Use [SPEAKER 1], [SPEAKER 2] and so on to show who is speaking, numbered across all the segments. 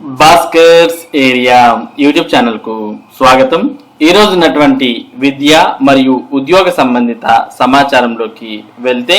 [SPEAKER 1] Bhaskar's area YouTube ఛానల్కు స్వాగతం. ఈ ఉన్నటువంటి విద్య మరియు ఉద్యోగ సంబంధిత సమాచారంలోకి వెళ్తే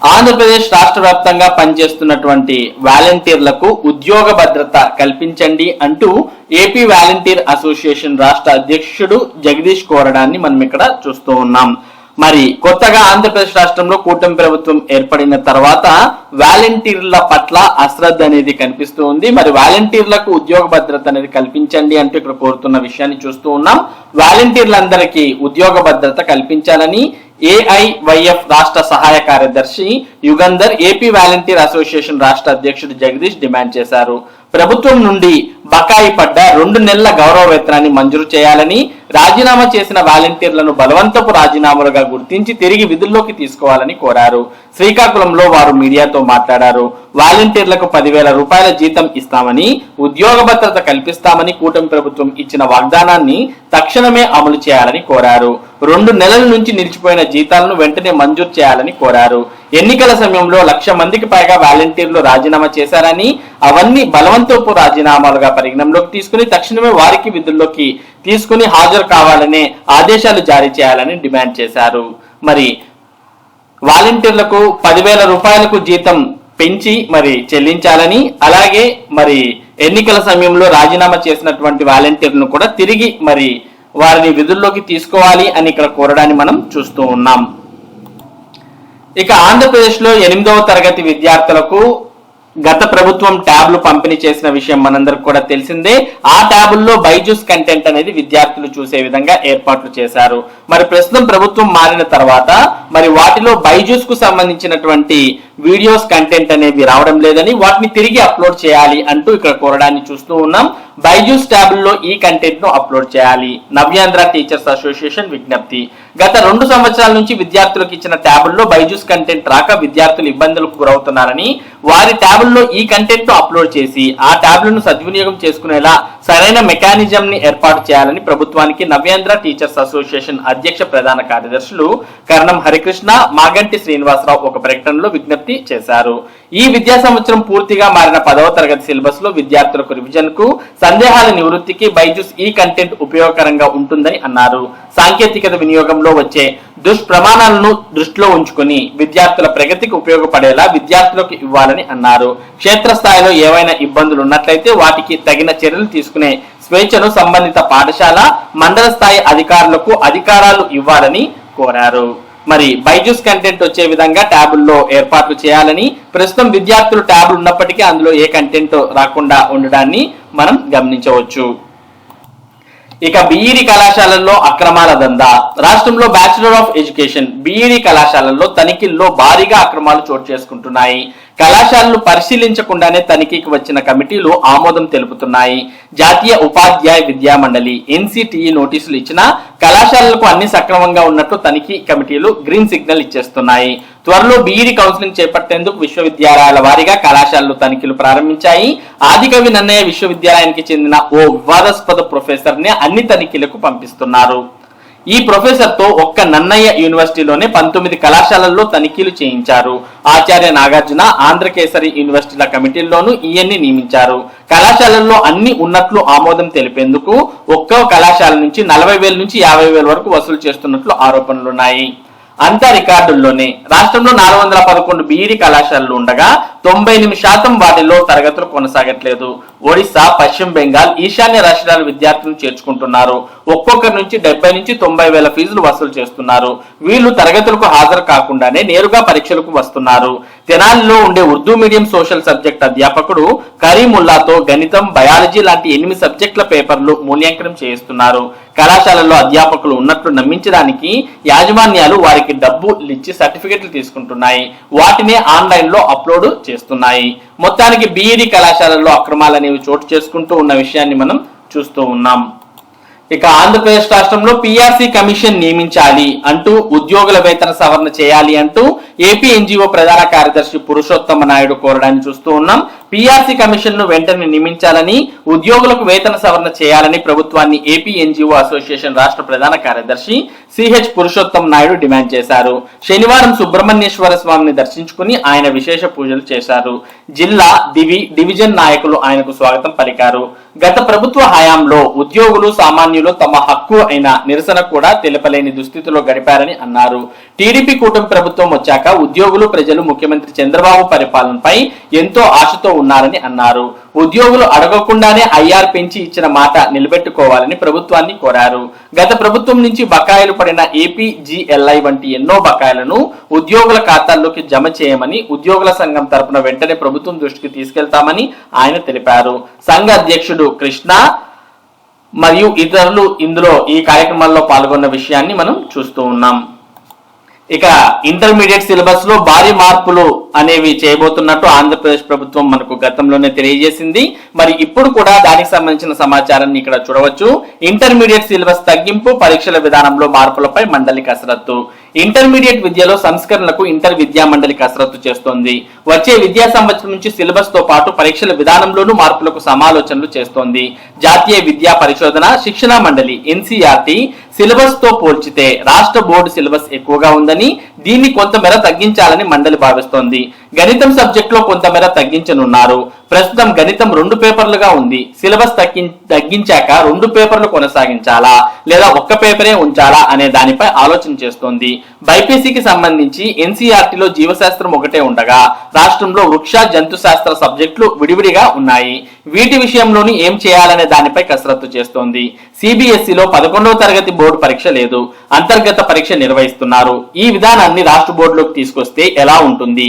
[SPEAKER 1] ఆంధ్రప్రదేశ్ రాష్ట్ర వ్యాప్తంగా పనిచేస్తున్నటువంటి వాలంటీర్లకు ఉద్యోగ భద్రత కల్పించండి అంటూ ఏపీ వాలంటీర్ అసోసియేషన్ రాష్ట్ర అధ్యక్షుడు జగదీష్ కోరడాన్ని మనం ఇక్కడ చూస్తూ ఉన్నాం. మరి కొత్తగా ఆంధ్రప్రదేశ్ రాష్ట్రంలో కూటమి ప్రభుత్వం ఏర్పడిన తర్వాత వాలంటీర్ల పట్ల అశ్రద్ధ అనేది కనిపిస్తూ ఉంది. మరి వాలంటీర్లకు ఉద్యోగ భద్రత అనేది కల్పించండి అంటూ ఇక్కడ కోరుతున్న విషయాన్ని చూస్తూ ఉన్నాం. వాలంటీర్లందరికీ ఉద్యోగ భద్రత కల్పించాలని ఏఐవైఎఫ్ రాష్ట్ర సహాయ కార్యదర్శి యుగంధర్ ఏపీ వాలంటీర్ అసోసియేషన్ రాష్ట్ర అధ్యక్షుడు జగదీష్ డిమాండ్ చేశారు. ప్రభుత్వం నుండి బకాయి పడ్డ రెండు నెలల గౌరవ వేతనాన్ని మంజూరు చేయాలని రాజీనామా చేసిన వాలంటీర్లను బలవంతపు రాజీనామాలుగా గుర్తించి తిరిగి విధుల్లోకి తీసుకోవాలని కోరారు. శ్రీకాకుళంలో వారు మీడియాతో మాట్లాడారు. వాలంటీర్లకు పదివేల రూపాయల జీతం ఇస్తామని ఉద్యోగ భద్రత కల్పిస్తామని కూటమి ప్రభుత్వం ఇచ్చిన వాగ్దానాన్ని తక్షణమే అమలు చేయాలని కోరారు. రెండు నెలల నుంచి నిలిచిపోయిన జీతాలను వెంటనే మంజూరు చేయాలని కోరారు. ఎన్నికల సమయంలో లక్ష మందికి పైగా వాలంటీర్లు రాజీనామా చేశారని అవన్నీ బలవంతపు రాజీనామాలుగా పరిగణంలోకి తీసుకుని తక్షణమే వారికి విధుల్లోకి తీసుకుని హాజరు కావాలనే ఆదేశాలు జారీ చేయాలని డిమాండ్ చేశారు. మరి వాలంటీర్లకు పదివేల రూపాయలకు జీతం పెంచి మరి చెల్లించాలని అలాగే మరి ఎన్నికల సమయంలో రాజీనామా చేసినటువంటి వాలంటీర్లను కూడా తిరిగి మరి వారిని విధుల్లోకి తీసుకోవాలి అని ఇక్కడ కోరడాన్ని మనం చూస్తూ ఉన్నాం. ఇక ఆంధ్రప్రదేశ్లో ఎనిమిదవ తరగతి విద్యార్థులకు గత ప్రభుత్వం ట్యాబ్లు పంపిణీ చేసిన విషయం మనందరికి కూడా తెలిసిందే. ఆ ట్యాబుల్లో బైజూస్ కంటెంట్ అనేది విద్యార్థులు చూసే విధంగా ఏర్పాట్లు చేశారు. మరి ప్రస్తుతం ప్రభుత్వం మారిన తర్వాత మరి వాటిలో బైజూస్కు సంబంధించినటువంటి వీడియోస్ కంటెంట్ అనేవి రావడం లేదని వాటిని తిరిగి అప్లోడ్ చేయాలి అంటూ ఇక్కడ కోరడాన్ని చూస్తూ ఉన్నాం. బైజూస్ ట్యాబుల్లో ఈ కంటెంట్ను అప్లోడ్ చేయాలి. నవ్యాంధ్ర టీచర్స్ అసోసియేషన్ విజ్ఞప్తి. గత రెండు సంవత్సరాల నుంచి విద్యార్థులకు ఇచ్చిన ట్యాబుల్లో బైజూస్ కంటెంట్ రాక విద్యార్థులు ఇబ్బందులకు గురవుతున్నారని వారి ట్యాబుల్లో ఈ కంటెంట్ను అప్లోడ్ చేసి ఆ ట్యాబ్లను సద్వినియోగం చేసుకునేలా సరైన మెకానిజం ని ఏర్పాటు చేయాలని ప్రభుత్వానికి నవ్యాంధ్ర టీచర్స్ అసోసియేషన్ అధ్యక్ష ప్రధాన కార్యదర్శులు కరణం హరికృష్ణ మాగంటి శ్రీనివాసరావు ఒక ప్రకటనలో విజ్ఞప్తి చేశారు. ఈ విద్యా సంవత్సరం పూర్తిగా మారిన పదవ తరగతి సిలబస్లో విద్యార్థులకు రివిజన్కు సందేహాల నివృత్తికి బైజూస్ ఈ కంటెంట్ ఉపయోగకరంగా ఉంటుందని అన్నారు. సాంకేతికత వినియోగంలో వచ్చే దుష్ప్రమాణాలను దృష్టిలో ఉంచుకుని విద్యార్థుల ప్రగతికి ఉపయోగపడేలా విద్యార్థులకు ఇవ్వాలని అన్నారు. క్షేత్రస్థాయిలో ఏవైనా ఇబ్బందులు ఉన్నట్లయితే వాటికి తగిన చర్యలు తీసుకునే స్వేచ్ఛను సంబంధిత పాఠశాల మండల స్థాయి అధికారులకు అధికారాలు ఇవ్వాలని కోరారు. మరి బైజూస్ కంటెంట్ వచ్చే విధంగా ట్యాబుల్లో ఏర్పాట్లు చేయాలని ప్రస్తుతం విద్యార్థులు ట్యాబులు ఉన్నప్పటికీ అందులో ఏ కంటెంట్ రాకుండా ఉండడాన్ని మనం గమనించవచ్చు. ఇక బీఈడి కళాశాలల్లో అక్రమాల దందా. రాష్ట్రంలో బ్యాచిలర్ ఆఫ్ ఎడ్యుకేషన్ బీఈడి కళాశాలల్లో తనిఖీల్లో భారీగా అక్రమాలు చోటు చేసుకుంటున్నాయి. కళాశాలలు పరిశీలించకుండానే తనిఖీకి వచ్చిన కమిటీలు ఆమోదం తెలుపుతున్నాయి. జాతీయ ఉపాధ్యాయ విద్యా మండలి ఎన్సిటిఈ నోటీసులు ఇచ్చినా కళాశాలలకు అన్ని సక్రమంగా ఉన్నట్లు తనిఖీ కమిటీలు గ్రీన్ సిగ్నల్ ఇచ్చేస్తున్నాయి. త్వరలో బీఈడి కౌన్సిలింగ్ చేపట్టేందుకు విశ్వవిద్యాలయాల వారీగా కళాశాలలు తనిఖీలు ప్రారంభించాయి. ఆదికవి నన్నయ్య విశ్వవిద్యాలయానికి చెందిన ఓ వివాదాస్పద ప్రొఫెసర్ని అన్ని తనిఖీలకు పంపిస్తున్నారు. ఈ ప్రొఫెసర్తో ఒక్క నన్నయ్య యూనివర్సిటీలోనే పంతొమ్మిది కళాశాలల్లో తనిఖీలు చేయించారు. ఆచార్య నాగార్జున ఆంధ్రకేసరి యూనివర్సిటీల కమిటీల్లోనూ ఈయన్ని నియమించారు. కళాశాలల్లో అన్ని ఉన్నట్లు ఆమోదం తెలిపేందుకు ఒక్కో కళాశాల నుంచి నలభై వేల నుంచి యాభై వేల వరకు వసూలు చేస్తున్నట్లు ఆరోపణలున్నాయి. అంతా రికార్డుల్లోనే. రాష్ట్రంలో నాలుగు వందల పదకొండు బీఈడి కళాశాలలు ఉండగా తొంభై ఎనిమిది శాతం వాటిలో తరగతులు కొనసాగట్లేదు. ఒడిశా పశ్చిమ బెంగాల్ ఈశాన్య రాష్ట్రాల విద్యార్థులను చేర్చుకుంటున్నారు. ఒక్కొక్కరి నుంచి డెబ్బై నుంచి తొంభై వేల ఫీజులు వసూలు చేస్తున్నారు. వీళ్ళు తరగతులకు హాజరు కాకుండానే నేరుగా పరీక్షలకు వస్తున్నారు. తెనాలిలో ఉండే ఉర్దూ మీడియం సోషల్ సబ్జెక్ట్ అధ్యాపకుడు కరీముల్లాతో గణితం బయాలజీ లాంటి ఎనిమిది సబ్జెక్టుల పేపర్లు మూల్యాంకనం చేయిస్తున్నారు. కళాశాలలో అధ్యాపకులు ఉన్నట్లు నమ్మించడానికి యాజమాన్యాలు వారికి డబ్బు ఇచ్చి సర్టిఫికెట్లు తీసుకుంటున్నాయి. వాటినే ఆన్లైన్లో అప్లోడ్ చేస్తున్నాయి. మొత్తానికి బీఈడి కళాశాలల్లో అక్రమాలు అనేవి చోటు చేసుకుంటూ ఉన్న విషయాన్ని మనం చూస్తూ ఉన్నాం. ఇక ఆంధ్రప్రదేశ్ రాష్ట్రంలో పిఆర్సీ కమిషన్ నియమించాలి అంటూ ఉద్యోగుల వేతన సవరణ చేయాలి అంటూ ఏపీ ఎన్జిఓ ప్రధాన కార్యదర్శి పురుషోత్తమ నాయుడు కోరడాన్ని చూస్తూ ఉన్నాం. పీఆర్సీ కమిషన్ను వెంటనే నియమించాలని ఉద్యోగులకు వేతన సవరణ చేయాలని ప్రభుత్వాన్ని ఏపీ ఎన్జిఓ అసోసియేషన్ రాష్ట్ర ప్రధాన కార్యదర్శి సిహెచ్ పురుషోత్తం నాయుడు డిమాండ్ చేశారు. శనివారం సుబ్రహ్మణ్యేశ్వర స్వామిని దర్శించుకుని ఆయన విశేష పూజలు చేశారు. జిల్లా దివి డివిజన్ నాయకులు ఆయనకు స్వాగతం పలికారు. గత ప్రభుత్వ హయాంలో ఉద్యోగులు సామాన్యులు తమ హక్కు అయిన నిరసన కూడా తెలపలేని దుస్థితిలో గడిపారని అన్నారు. టీడీపీ కూటమి ప్రభుత్వం వచ్చాక ఉద్యోగులు ప్రజలు ముఖ్యమంత్రి చంద్రబాబు పరిపాలనపై ఎంతో ఆశతో ఉన్నారని అన్నారు. ఉద్యోగులు అడగకుండానే ఐఆర్ పెంచి ఇచ్చిన మాట నిలబెట్టుకోవాలని ప్రభుత్వాన్ని కోరారు. గత ప్రభుత్వం నుంచి బకాయిలు పడిన ఏపీ జిఎల్ఐ వంటి ఎన్నో బకాయిలను ఉద్యోగుల ఖాతాల్లోకి జమ చేయమని ఉద్యోగుల సంఘం తరపున వెంటనే ప్రభుత్వం దృష్టికి తీసుకెళ్తామని ఆయన తెలిపారు. సంఘ అధ్యక్షుడు కృష్ణ మరియు ఇతరులు ఇందులో ఈ కార్యక్రమాల్లో పాల్గొన్న విషయాన్ని మనం చూస్తూ ఉన్నాం. ఇక ఇంటర్మీడియట్ సిలబస్లో భారీ మార్పులు అనేవి చేయబోతున్నట్టు ఆంధ్రప్రదేశ్ ప్రభుత్వం మనకు గతంలోనే తెలియజేసింది. మరి ఇప్పుడు కూడా దానికి సంబంధించిన సమాచారాన్ని ఇక్కడ చూడవచ్చు. ఇంటర్మీడియట్ సిలబస్ తగ్గింపు పరీక్షల విధానంలో మార్పులపై మండలి కసరత్తు ఇంటర్మీడియట్ విద్యలో సంస్కరణలకు ఇంటర్ విద్యా మండలి కసరత్తు చేస్తోంది. వచ్చే విద్యా సంవత్సరం నుంచి సిలబస్తో పాటు పరీక్షల విధానంలోనూ మార్పులకు సమాలోచనలు చేస్తోంది. జాతీయ విద్యా పరిశోధన శిక్షణ మండలి ఎన్సీఆర్టీ సిలబస్తో పోల్చితే రాష్ట్ర బోర్డు సిలబస్ ఎక్కువగా ఉందని దీన్ని కొంతమేర తగ్గించాలని మండలి భావిస్తోంది. గణితం సబ్జెక్ట్లో కొంతమేర తగ్గించనున్నారు. ప్రస్తుతం గణితం రెండు పేపర్లుగా ఉంది. సిలబస్ తగ్గి తగ్గించాక రెండు పేపర్లు కొనసాగించాలా? లేదా ఒక్క పేపరే ఉంచాలా? అనే దానిపై ఆలోచన చేస్తోంది. బైపీసీకి సంబంధించి ఎన్సీఆర్టీలో జీవశాస్త్రం ఒకటే ఉండగా రాష్ట్రంలో వృక్ష జంతు శాస్త్ర సబ్జెక్టులు విడివిడిగా ఉన్నాయి. వీటి విషయంలోని ఏం చేయాలనే దానిపై కసరత్తు చేస్తోంది. సిబిఎస్ఈలో పదకొండవ తరగతి బోర్డు పరీక్ష లేదు. అంతర్గత పరీక్ష నిర్వహిస్తున్నారు. ఈ విధానాన్ని రాష్ట్ర బోర్డులోకి తీసుకొస్తే ఎలా ఉంటుంది?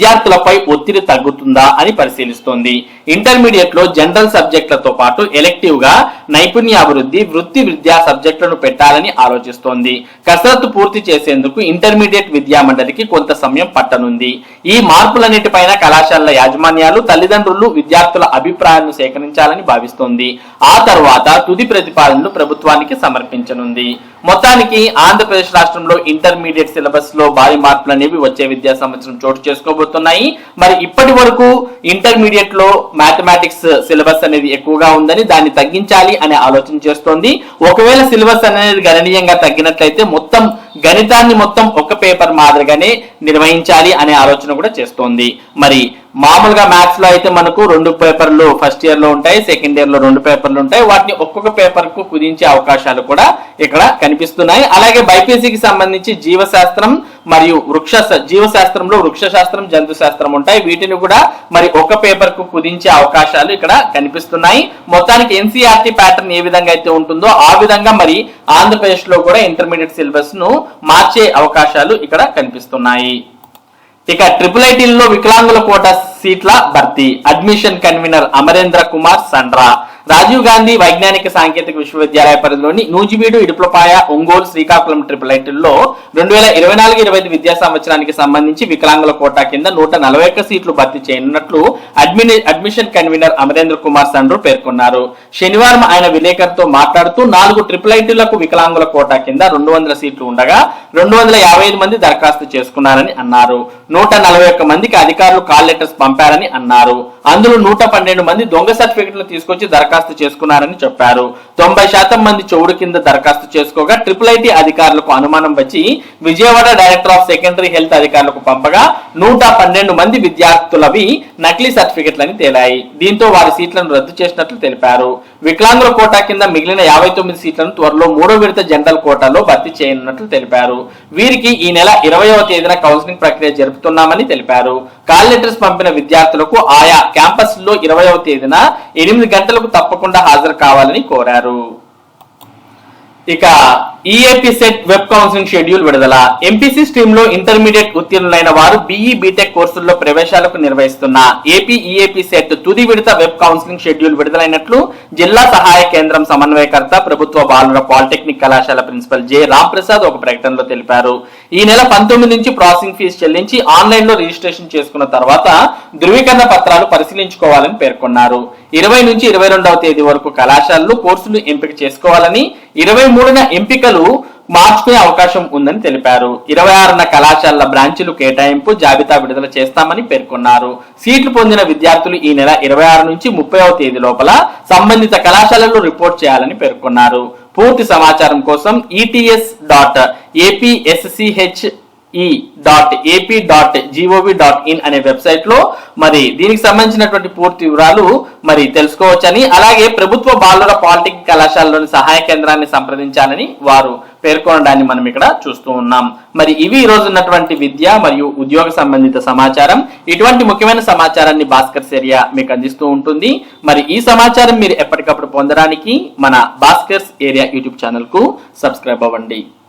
[SPEAKER 1] విద్యార్థులపై ఒత్తిడి తగ్గుతుందా అని పరిశీలిస్తోంది. ఇంటర్మీడియట్లో జనరల్ సబ్జెక్టులతో పాటు ఎలెక్టివ్గా నైపుణ్యాభివృద్ధి వృత్తి విద్యా సబ్జెక్టులను పెట్టాలని ఆలోచిస్తోంది. కసరత్తు పూర్తి చేసేందుకు ఇంటర్మీడియట్ విద్యా మండలికి కొంత సమయం పట్టనుంది. ఈ మార్పులన్నిటిపైన కళాశాలల యాజమాన్యాలు తల్లిదండ్రులు విద్యార్థుల అభిప్రాయాలను సేకరించాలని భావిస్తోంది. ఆ తర్వాత తుది ప్రతిపాదనలు ప్రభుత్వానికి సమర్పించనుంది. మొత్తానికి ఆంధ్రప్రదేశ్ రాష్ట్రంలో ఇంటర్మీడియట్ సిలబస్లో భారీ మార్పులు అనేవి వచ్చే విద్యా సంవత్సరం చోటు జరుగుతున్నాయి. మరి ఇప్పటి వరకు ఇంటర్మీడియట్లో మ్యాథమెటిక్స్ సిలబస్ అనేది ఎక్కువగా ఉందని దాన్ని తగ్గించాలి అనే ఆలోచన చేస్తోంది. ఒకవేళ సిలబస్ అనేది గణనీయంగా తగ్గినట్లయితే మొత్తం గణితాన్ని మొత్తం ఒక పేపర్ మాదిరిగానే నిర్వహించాలి అనే ఆలోచన కూడా చేస్తోంది. మరి మామూలుగా మ్యాథ్స్లో అయితే మనకు రెండు పేపర్లు ఫస్ట్ ఇయర్లో ఉంటాయి సెకండ్ ఇయర్లో రెండు పేపర్లు ఉంటాయి. వాటిని ఒక్కొక్క పేపర్కు కుదించే అవకాశాలు కూడా ఇక్కడ కనిపిస్తున్నాయి. అలాగే బైపీసీకి సంబంధించి జీవశాస్త్రం మరియు వృక్ష జీవశాస్త్రంలో వృక్ష శాస్త్రం జంతు శాస్త్రం ఉంటాయి. వీటిని కూడా మరి ఒక పేపర్కు కుదించే అవకాశాలు ఇక్కడ కనిపిస్తున్నాయి. మొత్తానికి ఎన్సీఆర్టీ ప్యాటర్న్ ఏ విధంగా అయితే ఉంటుందో ఆ విధంగా మరి ఆంధ్రప్రదేశ్లో కూడా ఇంటర్మీడియట్ సిలబస్ను మార్చే అవకాశాలు ఇక్కడ కనిపిస్తున్నాయి. ఇక ట్రిపుల్ ఐటీల్లో వికలాంగుల కోట సీట్ల భర్తీ. Admission convener Amarendra Kumar Sandra. Rajiv Gandhi వైజ్ఞానిక సాంకేతిక విశ్వవిద్యాలయ పరిధిలోని నూజివీడు ఇడుపులపాయ ఒంగోలు శ్రీకాకుళం ట్రిపుల్ ఐటీల్లో రెండు వేల ఇరవై నాలుగు ఇరవై ఐదు విద్యా సంవత్సరానికి సంబంధించి వికలాంగుల కోటా కింద నూట నలభై ఒక్క సీట్లు భర్తీ చేయనున్నట్లు అడ్మిని అడ్మిషన్ కన్వీనర్ అమరేంద్ర కుమార్ సండ్రు పేర్కొన్నారు. శనివారం ఆయన విలేకరుతో మాట్లాడుతూ నాలుగు ట్రిపుల్ ఐటీలకు వికలాంగుల కోటా కింద రెండు వందల సీట్లు ఉండగా రెండు వందల యాభై ఐదు మంది దరఖాస్తు చేసుకున్నారని అన్నారు. నూట నలభై ఒక్క మందికి అధికారులు కాల్ లెటర్స్ పంపారని అన్నారు. అందులో నూట పన్నెండు మంది దొంగ సర్టిఫికెట్లు తీసుకొచ్చి దరఖాస్తు దరఖాస్తు చేసుకున్నారని చెప్పారు. తొంభై శాతం మంది చౌడు కింద దరఖాస్తు చేసుకోగా ట్రిపుల్ ఐటీ అధికారులకు అనుమానం వచ్చి Vijayawada director of secondary health అధికారులకు పంపగా నూట పన్నెండు మంది విద్యార్థులవి నకిలీ సర్టిఫికెట్లని తేలాయి. దీంతో వారి సీట్లను రద్దు చేసినట్లు తెలిపారు. వికలాంగుల కోటా కింద మిగిలిన యాభై తొమ్మిది సీట్లను త్వరలో మూడో విడత జనరల్ కోటాలో భర్తీ చేయనున్నట్లు తెలిపారు. వీరికి ఈ నెల ఇరవయవ తేదీన కౌన్సిలింగ్ ప్రక్రియ జరుపుతున్నామని తెలిపారు. కాల్ లెటర్స్ పంపిన విద్యార్థులకు ఆయా క్యాంపస్లో ఇరవయవ తేదీన ఎనిమిది గంటలకు తప్పకుండా హాజరు కావాలని కోరారు. ఇక EAP CET web counselling schedule విడుదల. ఎంపీసీ స్ట్రీమ్లో ఇంటర్మీడియట్ ఉత్తీర్ణులైన వారు బీఈ బీటెక్ కోర్సుల్లో ప్రవేశాలకు నిర్వహిస్తున్న ఏపీ ఈఏపీ సెట్ తుది విడత వెబ్ కౌన్సిలింగ్ షెడ్యూల్ విడుదలైనట్లు జిల్లా సహాయ కేంద్రం సమన్వయకర్త ప్రభుత్వ బాలుర పాలిటెక్నిక్ కళాశాల ప్రిన్సిపల్ జె రాంప్రసాద్ ఒక ప్రకటనలో తెలిపారు. ఈ నెల పంతొమ్మిది నుంచి ప్రాసెసింగ్ ఫీజు చెల్లించి ఆన్లైన్లో రిజిస్ట్రేషన్ చేసుకున్న తర్వాత ధృవీకరణ పత్రాలు పరిశీలించుకోవాలని పేర్కొన్నారు. ఇరవై నుంచి ఇరవై రెండవ తేదీ వరకు కళాశాలలు కోర్సులు ఎంపిక చేసుకోవాలని ఇరవై మూడున ఎంపికలు మార్చుకునే అవకాశం ఉందని తెలిపారు. ఇరవై ఆరున కళాశాలల బ్రాంచీలు కేటాయింపు జాబితా విడుదల చేస్తామని పేర్కొన్నారు. సీట్లు పొందిన విద్యార్థులు ఈ నెల ఇరవై ఆరు నుంచి ముప్పైవ తేదీ లోపల సంబంధిత కళాశాలలో రిపోర్ట్ చేయాలని పేర్కొన్నారు. పూర్తి సమాచారం కోసం ETS dot APSCHE E dot AP dot GOV dot in అనే వెబ్సైట్లో మరి దీనికి సంబంధించినటువంటి పూర్తి వివరాలు మరి తెలుసుకోవచ్చని అలాగే ప్రభుత్వ బాలుర పాలిటిక్ కళాశాలలోని సహాయ కేంద్రాన్ని సంప్రదించాలని వారు పేర్కొనడాన్ని మనం ఇక్కడ చూస్తూ ఉన్నాం. మరి ఇవి ఈ రోజు ఉన్నటువంటి విద్య మరియు ఉద్యోగ సంబంధిత సమాచారం. ఇటువంటి ముఖ్యమైన సమాచారాన్ని భాస్కర్ ఏరియా మీకు అందిస్తూ ఉంటుంది. మరి ఈ సమాచారం మీరు ఎప్పటికప్పుడు పొందడానికి మన భాస్కర్స్ ఏరియా యూట్యూబ్ ఛానల్కు సబ్స్క్రైబ్ అవ్వండి.